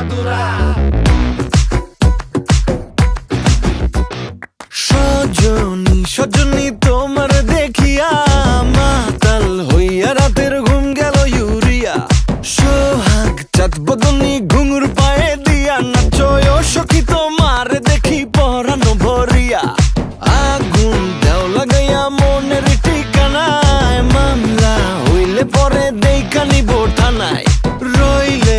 উড়াদুরা সজনী সজনী তোমার দেখিয়া মাতাল হইয়া রাতের ঘুম গেল ইউরিয়া। সোহাগ, চাঁদ বদনি ঘুঙুর পায়ে দিয়া নাচয় সখী তোমার দেখি পরানো ভরিয়া। আগুন দেও লাগাইয়া মনের ঠিকানায়, মামলা হইলে পরে দেইকা নিব থানায়। রইলে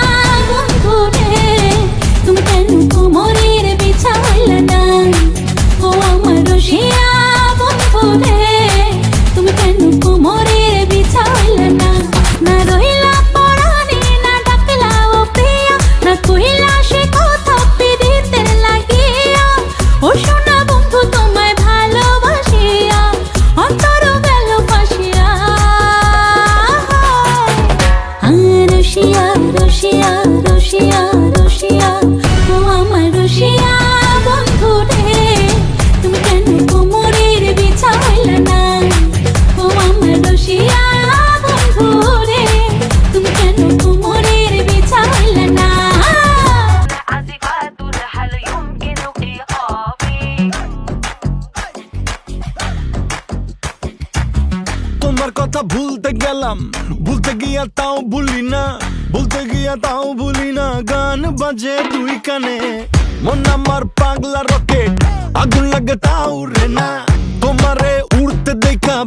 কথা ভুলতে গেলাম। ভুলতে গিয়া তাও ভুলি না। ভুলতে গিয়া তাও ভুলি না, গান বাজে দুই কানে। মন আমার পাগলা রকেট, আগুন লাগে তাও রে না। তোমারে উড়তে দেখা